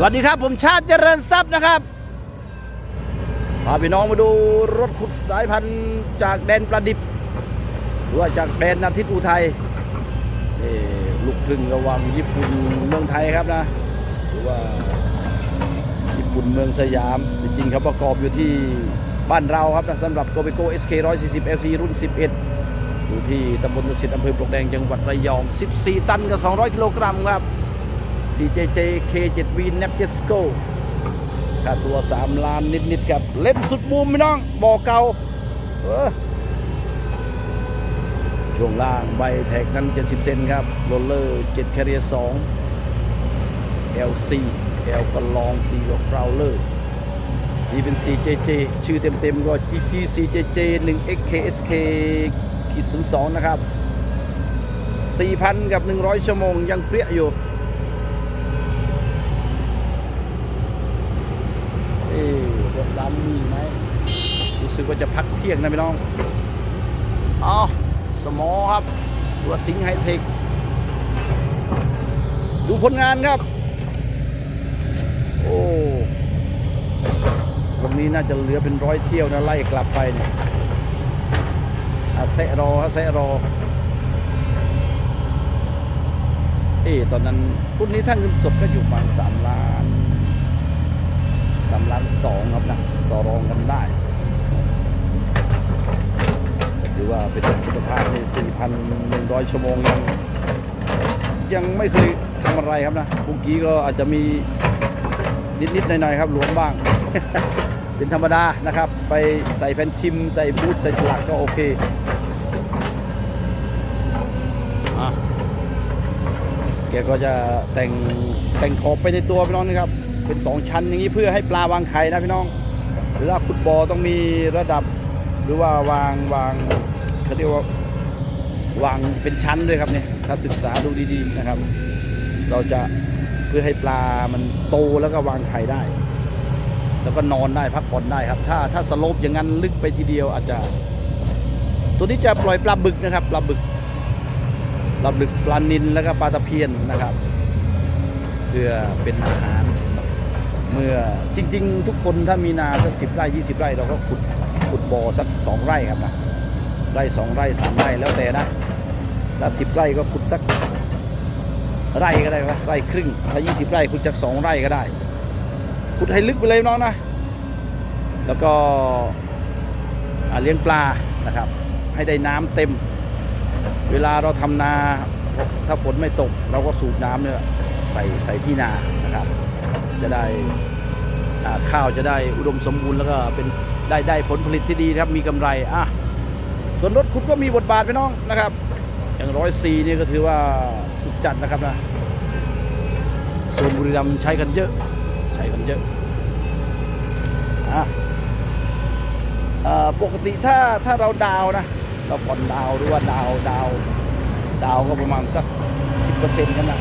สวัสดีครับผมชาติเจริญทรัพย์นะครับพาพี่น้องมาดูรถขุดสายพันธุ์จากแดนประดิบหรือว่าจากแดนนาทิตอุทัยนี่ลูกครึ่งระหว่างญี่ปุ่นเมืองไทยครับนะหรือว่าญี่ปุ่นเมืองสยาม จริงๆเขาประกอบอยู่ที่บ้านเราครับนะสำหรับโกเบโก SK 140 LC รุ่น 11 อยู่ที่ตำบลดุสิตอำเภอปลวกแดงจังหวัดระยอง 14 ตันกับ 200 กิโลกรัมครับ CJJ K7V n a p j e t s c o ค่าตัว 3 ล้านนิด ๆ ครับ เล่นสุดมุมพี่น้องบ่อเก่าช่วงล่างใบแท็กนั้น 70 เซนครับโรลเลอร์7แคเรีย2 LC L ก็ลอง C ก็เ r ราวเลอร์นี่เป็น CJJ ชื่อเต็ม ๆ ก็ GG CJJ 1 XKSK ขีด02 นะครับ 4,000 กับ 100 ชั่วโมง ยังเปรี้ยอยู่ เอ๊ะรถ ดำมีไหมรู้สึกว่าจะพักเที่ยงนะพี่น้องอ๋อสมอครับ ตัวสิงห์ไฮเทค ดูผลงานครับ โอ้ตรงนี้น่าจะเหลือเป็นร้อยเที่ยวนะ ไล่กลับไปเนี่ยอาแซะรออาแซะรอ เอ๊ตอนนั้นรุ่นนี้ถ้าเงินสดก็อยู่ประมาณสามล้านานสองครับนะต่อรองกันได้ถือว่าเป็นคุณภาพใน4,100 ชั่วโมงยังยังไม่เคยทำอะไรครับนะปุกี้ก็อาจจะมีนิดๆหน่อยๆครับหลวมบ้าง เป็นธรรมดานะครับ ไปใส่แผ่นทิม ใส่บูทใส่ฉลักก็โอเคแกก็จะแต่งแต่งขอบไปในตัวพี่น้องนะครับ เป็นสองชั้นอย่างนี้เพื่อให้ปลาวางไข่นะพี่น้องเวลาขุดบ่อต้องมีระดับหรือว่าวางวางเขาเรียกว่าวางเป็นชั้นด้วยครับเนี่ยถ้าศึกษาดูดีๆนะครับ เราจะเพื่อให้ปลามันโตแล้วก็วางไข่ได้ แล้วก็นอนได้พักผ่อนได้ครับ ถ้าถ้าสโลปอย่างนั้นลึกไปทีเดียวอาจจะ ตัวนี้จะปล่อยปลาบึกนะครับปลาบึกปลาบึกปลานินแล้วก็ปลาตะเพียนนะครับเพื่อเป็นอาหาร เมื่อจริง ๆ ทุกคนถ้ามีนาสักสิบไร่ยี่สิบไร่เราก็ขุดขุดบ่อสักสองไร่ครับนะไร่สองไร่สามไร่แล้วแต่นะถ้าสิบไร่ก็ขุดสักไร่ก็ได้ครับไร่ครึ่งถ้ายี่สิบไร่ขุดจากสองไร่ก็ได้ ขุดให้ลึกไปเลยน้องนะ แล้วก็เลี้ยงปลานะครับ ให้ได้น้ำเต็ม เวลาเราทำนา ถ้าฝนไม่ตก เราก็สูบน้ำเนี่ยใส่ใส่ที่นานะครับ จะได้ข้าวจะได้อุดมสมบูรณ์แล้วก็เป็นได้ได้ผลผลิตที่ดีครับมีกำไรอะส่วนรถคุณก็มีบทบาทพี่น้องนะครับ อย่างร้อยซีนี่ก็ถือว่าสุดจัดนะครับนะส่วนบุรีรัมย์ใช้กันเยอะใช้กันเยอะอะอ่าปกติถ้าถ้าเราดาวนะ เราผ่อนดาวหรือว่าดาวดาวดาวก็ประมาณสักสิบเปอร์เซ็นต์กันนะ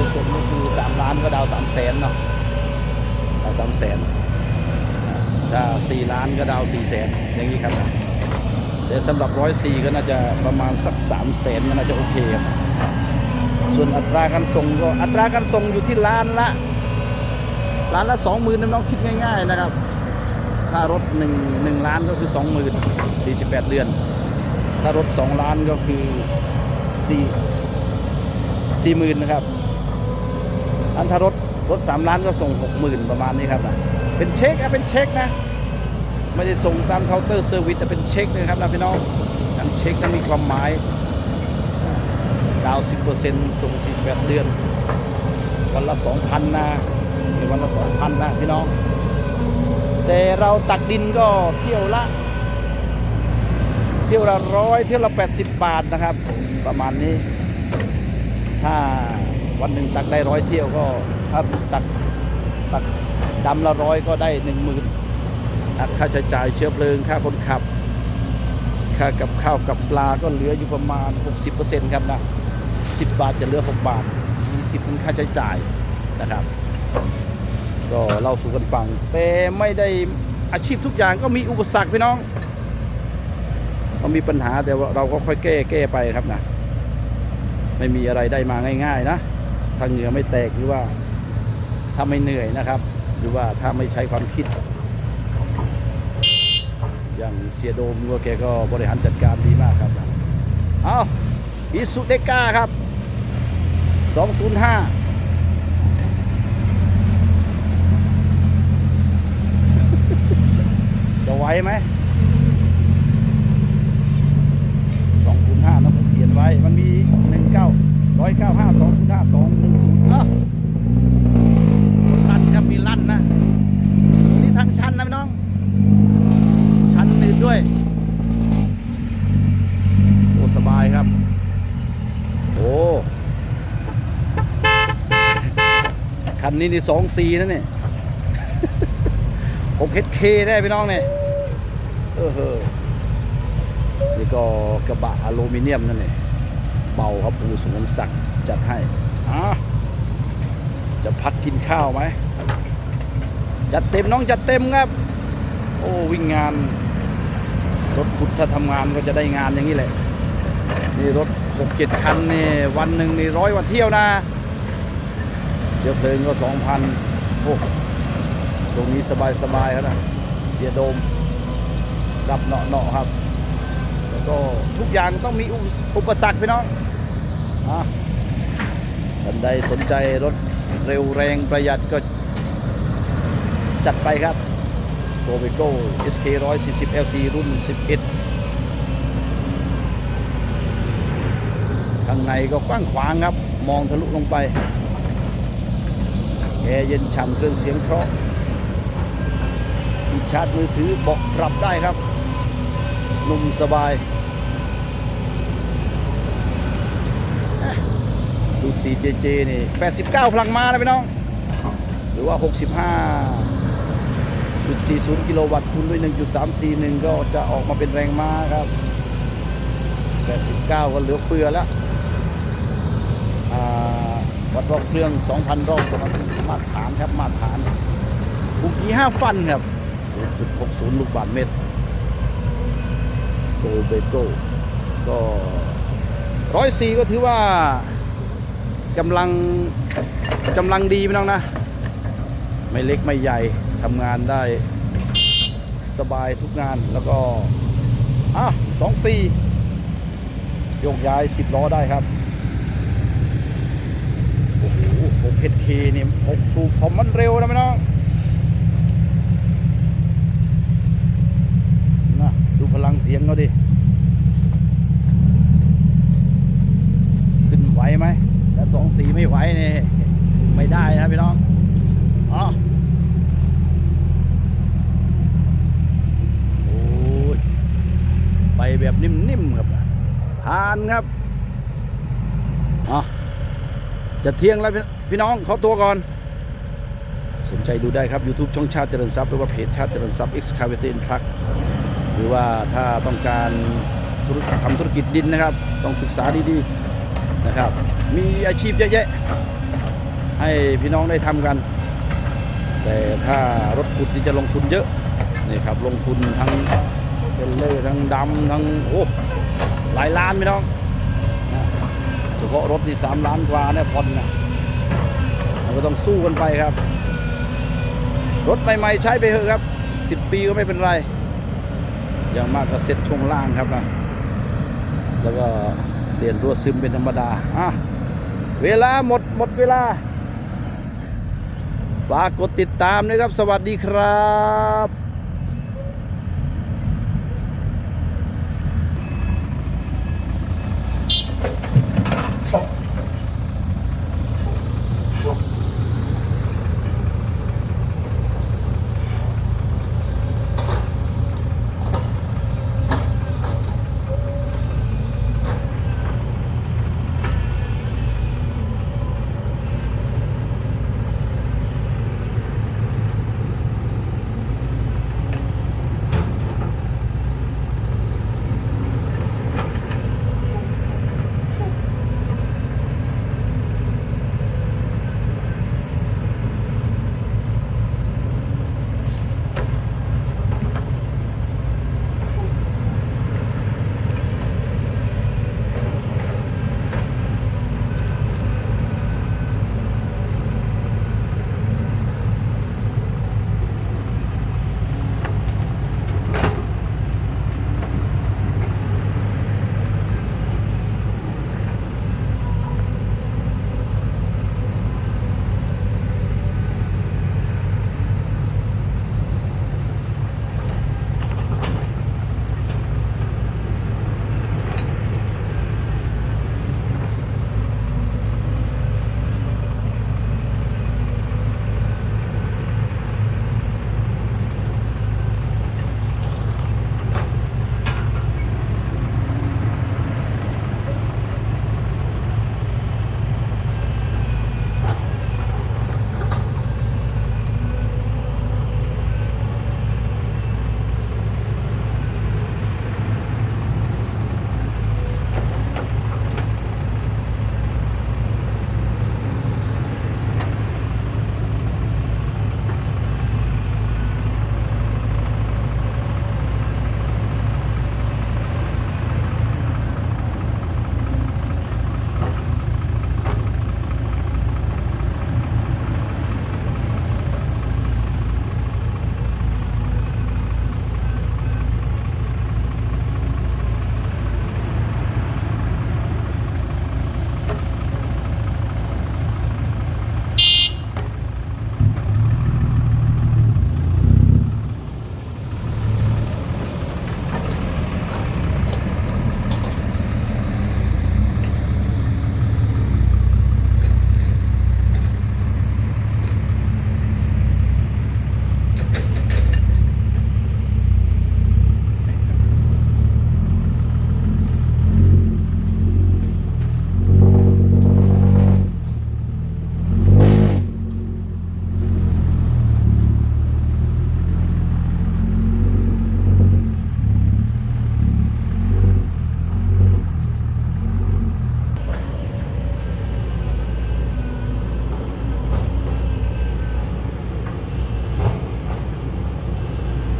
สิบเปอร์เซ็นก็คือสามล้านก็ดาวสามแสนเนาะดาวสามแสนถ้าสี่ล้านก็ดาวสี่แสนอย่างนี้ครับแต่สำหรับร้อยสี่ก็น่าจะประมาณสักสามแสนก็น่าจะโอเคครับส่วนอัตราการส่งก็อัตราการส่งอยู่ที่ล้านละล้านละสองหมื่นน้องคิดง่าย ๆนะครับถ้ารถหนึ่งหนึ่งล้านก็คือสองหมื่นสี่สิบแปดเดือน ถ้ารถสองล้านก็คือสี่สี่หมื่นนะครับ อันถ้ารถรถสามล้านก็ส่งหกหมื่นประมาณนี้ครับนะเป็นเช็คอะเป็นเช็คนะไม่ได้ส่งตามเคาน์เตอร์เซอร์วิสแต่เป็นเช็คนะครับนะพี่น้องการเช็คนั้นมีความหมายดาวสิบเปอร์เซ็นต์ส่งสี่สิบแปดเดือน วันละสองพันนะมีวันละสองพันนะพี่น้อง แต่เราตักดินก็เที่ยวละ เที่ยวละร้อยเที่ยวละแปดสิบบาทนะครับ ประมาณนี้ ถ้า วันหนึ่งตักได้ร้อยเที่ยวก็ถ้าตักตักดำละร้อยก็ได้หนึ่งหมื่นค่าใช้จ่ายเชื้อเพลิงค่าคนขับ ค่ากับข้าวกับปลาก็เหลืออยู่ประมาณ 60%ครับนะ10 บาทจะเหลือ 6 บาท20เป็นค่าใช้จ่ายนะครับ ก็เล่าสู่กันฟัง แต่ไม่ได้อาชีพทุกอย่างก็มีอุปสรรคพี่น้องก็มีปัญหาแต่ว่าเราก็ค่อยแก้แก้ไปครับนะไม่มีอะไรได้มาง่าย ๆ นะ ถ้าเหงื่อไม่แตกหรือว่าถ้าไม่เหนื่อยนะครับ หรือว่าถ้าไม่ใช้ความคิด อย่างเสียโดมรัวแกก็บริหารจัดการดีมากครับเอาอิสุเดก้าครับ 205จะไหวไหม205นะผมเขียนไว้ มันมี19 195 205 210อะลั่นครับมีลั่นนะ นี่ทางชันนะพี่น้อง ชันอื่นด้วย โอ้สบายครับ โอ้ คั นนี้นี่สองซีนะเนี่ยผมเฮดเคได้พี่น้องเนี่ยเออเฮ้อนี่ก็กระบะอลูมิเนียมนั่นเองเบาครับปูสุนศักดิ์จัดให้อะจะพักกินข้าวไหมจัดเต็มน้องจัดเต็มครับ โอ้วิ่งงานรถขุดถ้าทำงานก็จะได้งานอย่างนี้แหละนี่รถหกเจ็ดคันนี่วันหนึ่งนี่ร้อยกว่าเที่ยวนะ เชื้อเพลิงก็สองพันโอ้ช่วงนี้สบายสบายครับนะเสียโดมรับเนาะเนาะครับ แล้วก็ทุกอย่างต้องมีอุปสรรคพี่น้องอะท่านใดสนใจรถเร็วแรงประหยัดก็จัดไปครับโ o เ e โก้ SK 140 LC รุ่น 11 ข้างในก็กว้างขวางครับ มองทะลุลงไป อร์เย็นฉ่ำเครื่องเสียงเพราะมีชาร์จมือถือบอกปรับได้ครับ นุ่มสบาย ดู 4JJ นี่ 89 พลังม้านะพี่น้อง หรือว่า 65.40 กิโลวัตต์คูณด้วย 1.341 ก็จะออกมาเป็นแรงม้าครับ 89 ก็เหลือเฟือแล้ว วัดรอบเครื่อง 2,000 รอบก็มาตรฐานครับมาตรฐานบุกี้5ฟันครับ0.60 ลูกบาทเมตรโกเบโกก็ร้อยสี่ก็ถือว่ากำลังกำลังดีพี่น้องนะ ไม่เล็กไม่ใหญ่ทำงานได้สบายทุกงานแล้วก็อะสองสี่โยกย้ายสิบล้อได้ครับ โอ้โห หกเเคนี่หกสูบผมมันเร็วนะพี่น้องนะดูพลังเสียงเขาดิ ขึ้นไหวไหมแต่สองสีไม่ไหวนี่ไม่ได้นะพี่น้องอ๋อโอ้ยไปแบบนิ่มๆครับผ่านครับอ๋อจะเที่ยงแล้วพี่ พี่น้องขอตัวก่อน สนใจดูได้ครับ YouTube ช่องชาติเจริญทรัพย์หรือว่าเพจชาติเจริญทรัพย์ Excavator Truck หรือว่าถ้าต้องการทำธุรกิจดินนะครับ ต้องศึกษาดีๆนะครับ มีอาชีพเยอะแยะ ให้พี่น้องได้ทำกัน แต่ถ้ารถขุดที่จะลงทุนเยอะนี่ครับลงทุนทั้งเป็นเลอร์ทั้งดำทั้งโอ้หลายล้านพี่น้องเฉพาะรถที่สามล้านกว่าเนี่ยผ่อนนะ มันก็ต้องสู้กันไปครับ รถใหม่ๆใช้ไปเถอะครับสิบปีก็ไม่เป็นไรอย่างมากก็เซ็ตช่วงล่างครับนะแล้วก็เปลี่ยนรั่วซึมเป็นธรรมดาอะเวลาหมดหมดเวลาฝากกดติดตามนะครับ สวัสดีครับ